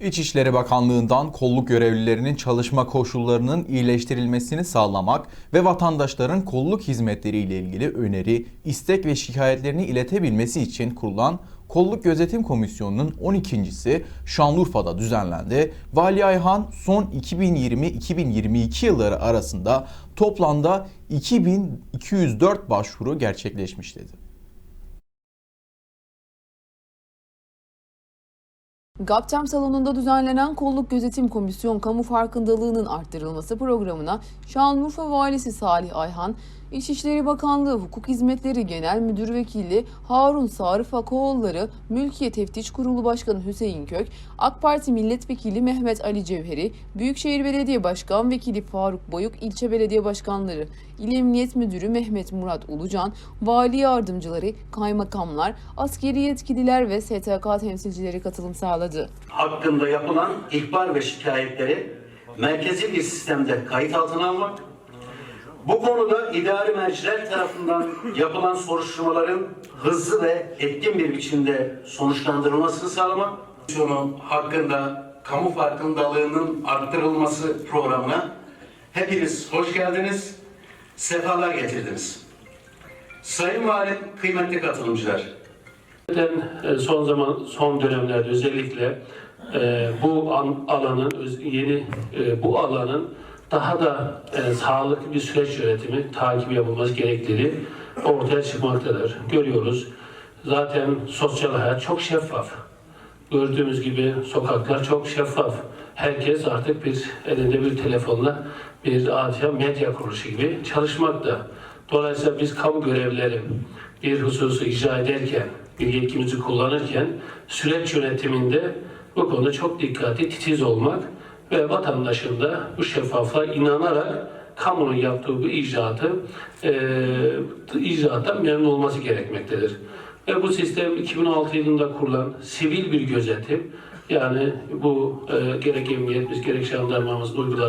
İçişleri Bakanlığı'ndan kolluk görevlilerinin çalışma koşullarının iyileştirilmesini sağlamak ve vatandaşların kolluk hizmetleriyle ilgili öneri, istek ve şikayetlerini iletebilmesi için kurulan Kolluk Gözetim Komisyonu'nun 12.si Şanlıurfa'da düzenlendi. Vali Ayhan son 2020-2022 yılları arasında toplamda 2204 başvuru gerçekleşmiş dedi. GAPTEM salonunda düzenlenen Kolluk Gözetim Komisyon Kamu Farkındalığının Arttırılması programına Şanlıurfa Valisi Salih Ayhan, İçişleri Bakanlığı Hukuk Hizmetleri Genel Müdür Vekili Harun Sarıf Akoğulları, Mülkiye Teftiş Kurulu Başkanı Hüseyin Kök, AK Parti Milletvekili Mehmet Ali Cevheri, Büyükşehir Belediye Başkan Vekili Faruk Boyuk, İlçe Belediye Başkanları, İl Emniyet Müdürü Mehmet Murat Ulucan, Vali Yardımcıları, kaymakamlar, askeri yetkililer ve STK temsilcileri katılım sağladı. hakkında yapılan ihbar ve şikayetleri merkezi bir sistemde kayıt altına almak, bu konuda idari merciler tarafından yapılan soruşturmaların hızlı ve etkin bir biçimde sonuçlandırılmasını sağlamak, hakkında kamu farkındalığının arttırılması programına hepiniz hoş geldiniz, sefalar getirdiniz. Sayın Valim, kıymetli katılımcılar, e, son zaman son dönemlerde özellikle e, bu an, alanın yeni e, bu alanın daha da e, sağlıklı bir süreç yönetimi takip yapılması gerektiği ortaya çıkmaktadır. Görüyoruz. Zaten sosyal hayat çok şeffaf. Gördüğümüz gibi sokaklar çok şeffaf. Herkes artık bir elinde bir telefonla bir adeta medya kuruluşu gibi çalışmakta. Dolayısıyla biz kamu görevlileri bir hususu icra ederken, bir yetkimizi kullanırken süreç yönetiminde bu konuda çok dikkatli, titiz olmak ve vatandaşın da bu şeffaflığa inanarak kamunun yaptığı bu icraatı e, icraattan memnun olması gerekmektedir. Ve bu sistem 2006 yılında kurulan sivil bir gözetim yani bu e, gerek emniyetimiz gerek jandarmamız uyguladığı